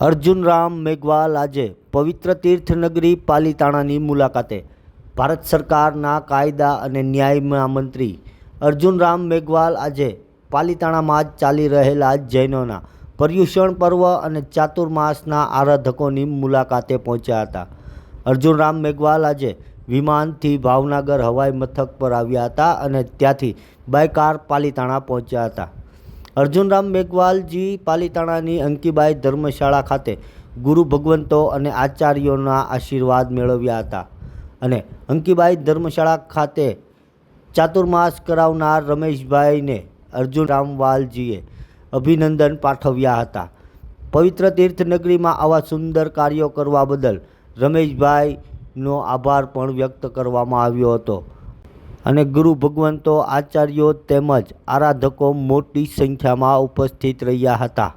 અર્જુન રામ મેઘવાલ આજે પવિત્ર તીર્થનગરી પાલીતાણાની મુલાકાતે. ભારત સરકારના કાયદા અને ન્યાયના મંત્રી અર્જુન રામ મેઘવાલ આજે પાલીતાણામાં જ ચાલી રહેલા જૈનોના પર્યુષણ પર્વ અને ચાતુર્માસના આરાધકોની મુલાકાતે પહોંચ્યા હતા. અર્જુન રામ મેઘવાલ આજે વિમાનથી ભાવનગર હવાઈ મથક પર આવ્યા હતા અને ત્યાંથી બાય કાર પાલીતાણા પહોંચ્યા હતા. અર્જુનરામ મેઘવાલજી પાલીતાણાની અંકીબાઈ ધર્મશાળા ખાતે ગુરુ ભગવંતો અને આચાર્યોના આશીર્વાદ મેળવ્યા હતા. અને અંકીબાઈ ધર્મશાળા ખાતે ચાતુર્માસ કરાવનાર રમેશભાઈને અર્જુન રામવાલજીએ અભિનંદન પાઠવ્યા હતા. પવિત્ર તીર્થનગરીમાં આવા સુંદર કાર્યો કરવા બદલ રમેશભાઈનો આભાર પણ વ્યક્ત કરવામાં આવ્યો હતો. અને ગુરુ ભગવંતો આચાર્યો તેમજ આરાધકો મોટી સંખ્યામાં ઉપસ્થિત રહ્યા હતા.